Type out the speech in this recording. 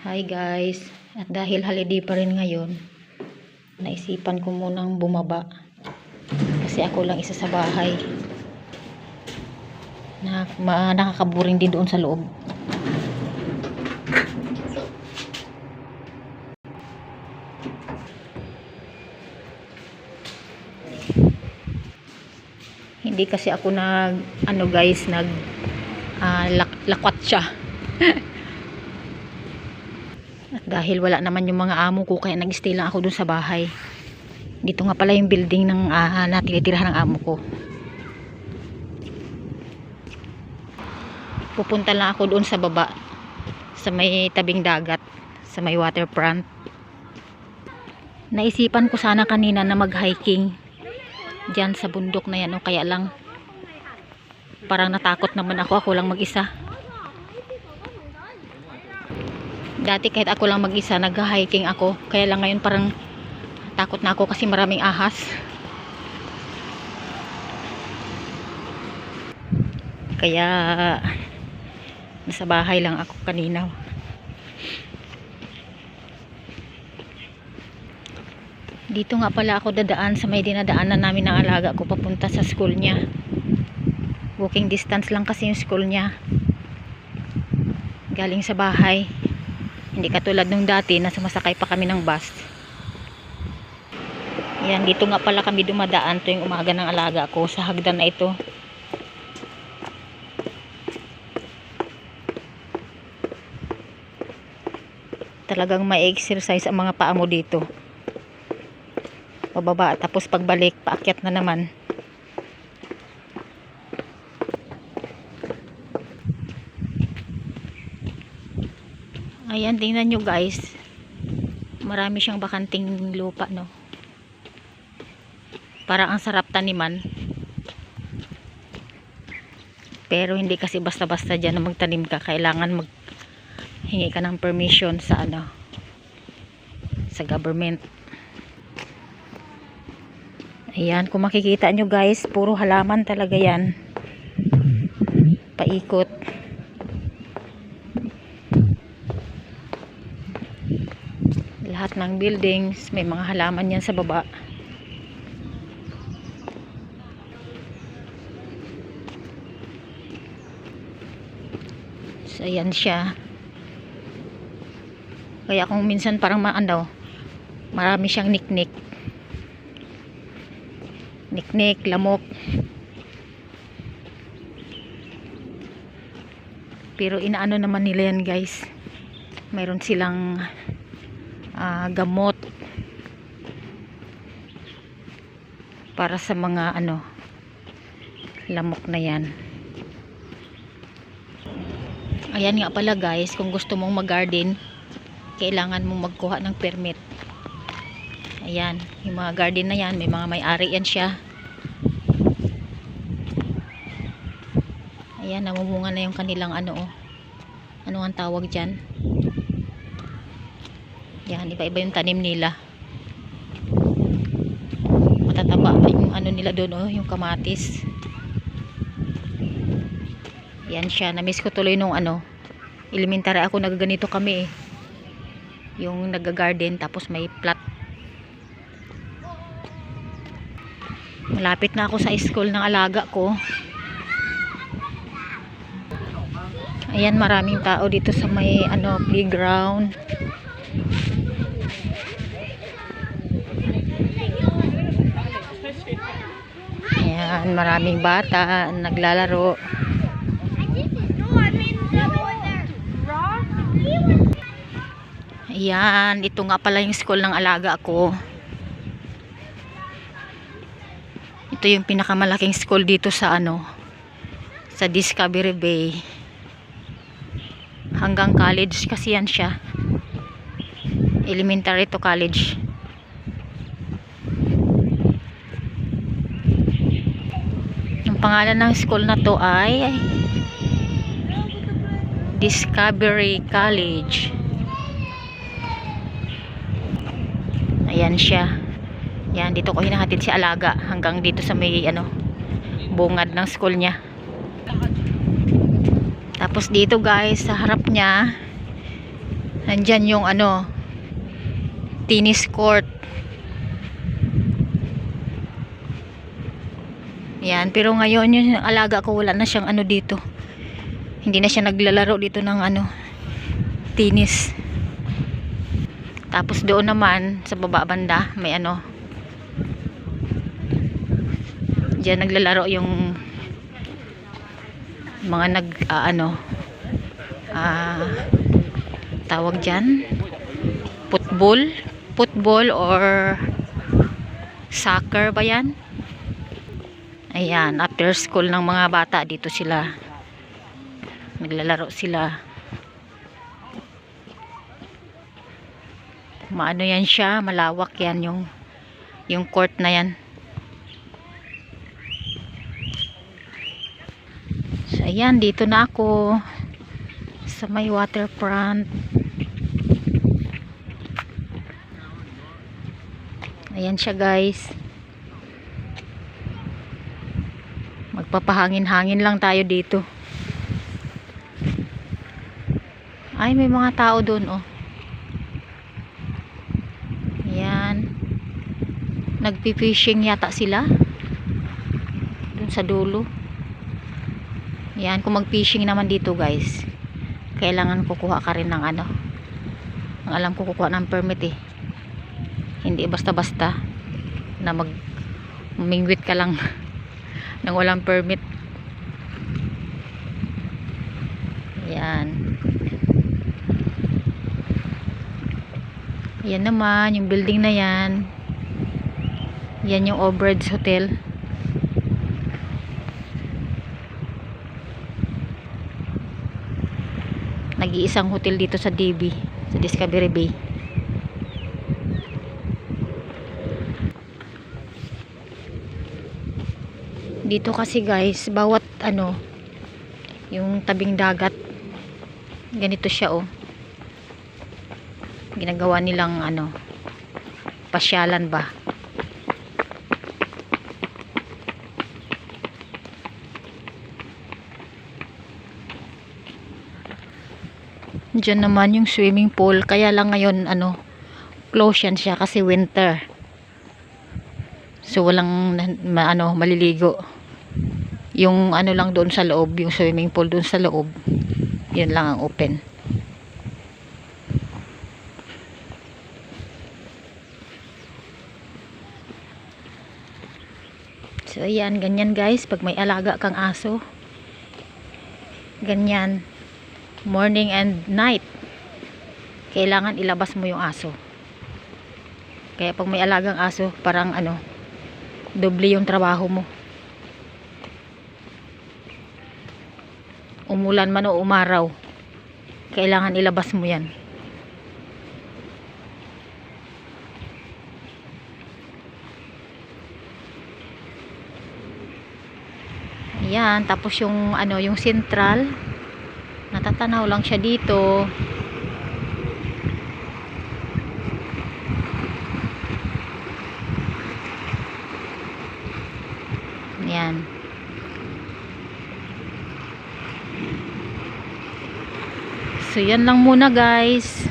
Hi guys, at dahil holiday pa rin ngayon, naisipan ko munang bumaba. Kasi ako lang isa sa bahay. Na, ma, nakakaburing din doon sa loob. Hindi kasi ako nag, ano guys, nag, ah, lak, lakwat siya. Dahil wala naman yung mga amo ko, kaya nag-stay lang ako dun sa bahay. Dito nga pala yung building ng uh, na tinitirahan ng amo ko. Pupunta lang ako doon sa baba. Sa may tabing dagat. Sa may waterfront. Naisipan ko sana kanina na mag-hiking. Diyan sa bundok na yan. O kaya lang parang natakot naman ako. Ako lang mag-isa. Dati kahit ako lang mag-isa, nag-hiking ako. Kaya lang ngayon parang takot na ako kasi maraming ahas. Kaya nasa bahay lang ako kanina. Dito nga pala ako dadaan sa may dinadaanan namin ng alaga ko papunta sa school niya. Walking distance lang kasi yung school niya. Galing sa bahay. Hindi katulad nung dati na sumasakay pa kami ng bus. Yan, dito nga pala kami dumadaan tuwing umaga ng alaga ko sa hagdan na ito. Talagang may exercise ang mga paa mo dito. Pababa tapos pagbalik paakyat na naman. Ayan, tingnan nyo guys. Marami siyang bakanting lupa, no? Parang ang sarap taniman. Pero hindi kasi basta-basta dyan na magtanim ka. Kailangan mag hingi ka ng permission sa ano sa government. Ayan, kung makikita nyo guys, puro halaman talaga yan. Paikot. Lahat ng buildings may mga halaman yan sa baba. So ayan siya. Kaya kung minsan parang maano marami siyang niknik. Niknik, lamok. Pero inaano naman nila yan guys. Mayroon silang uh, gamot para sa mga ano lamok na yan. Ayan nga pala guys kung gusto mong mag garden kailangan mong magkuha ng permit. Ayan yung mga garden na yan may mga may-ari yan siya. Ayan namumunga na yung kanilang ano oh. Ano ang tawag dyan yan, iba-iba yung tanim nila. Matataba yung ano nila doon, oh, yung kamatis. Yan siya. Namiss ko tuloy nung ano, elementary ako nagaganito kami eh. Yung nag-garden tapos may plat. Malapit na ako sa school ng alaga ko. Ayan, maraming tao dito sa may ano, playground. Ayan, maraming bata naglalaro. Ayan, ito nga pala yung school ng alaga ko. Ito yung pinakamalaking school dito sa ano, sa Discovery Bay. Hanggang college kasi yan siya. Elementary to college. Pangalan ng school na to ay Discovery College. Ayan siya. Yan dito ko hinahatid si Alaga hanggang dito sa may ano bungad ng school niya. Tapos dito guys sa harap niya Nandyan yung ano, tennis court. Yan, pero ngayon yung alaga ko wala na siyang ano dito. Hindi na siya naglalaro dito ng ano, tennis. Tapos doon naman sa baba banda may ano. Diyan naglalaro yung mga nag ah, ano ah tawag diyan football football or soccer ba yan ayan after school ng mga bata dito sila. Naglalaro sila. Maano yan siya malawak yan yung yung court na yan. So ayan dito na ako sa may waterfront. Ayan siya guys magpapahangin-hangin lang tayo dito ay may mga tao doon oh Ayan. Nagpi-fishing yata sila. Dun sa dulo. Ayan, kung mag-fishing naman dito guys, kailangan kukuha ka rin ng ano. Ang alam ko kukuha ng permit eh. Hindi basta-basta na mag mingwit ka lang nang walang permit. Ayan. Yan naman, yung building na yan. Yan yung Overage Hotel. Nag-iisang hotel dito sa DB, sa Discovery Bay. Dito kasi guys, bawat ano, yung tabing dagat, ganito siya oh. Ginagawa nilang ano pasyalan ba? Diyan naman yung swimming pool. Kaya lang ngayon ano close yan siya kasi winter. So walang ano maliligo yung ano lang doon sa loob yung swimming pool doon sa loob yun lang ang open So, ayan, ganyan guys. Pag may alaga kang aso, ganyan, morning and night, kailangan ilabas mo yung aso. Kaya pag may alagang aso, parang ano, doble yung trabaho mo. Umulan man o umaraw, kailangan ilabas mo yan. Ayan, tapos yung ano, yung central natatanaw lang siya dito. Ayan. So yan lang muna guys.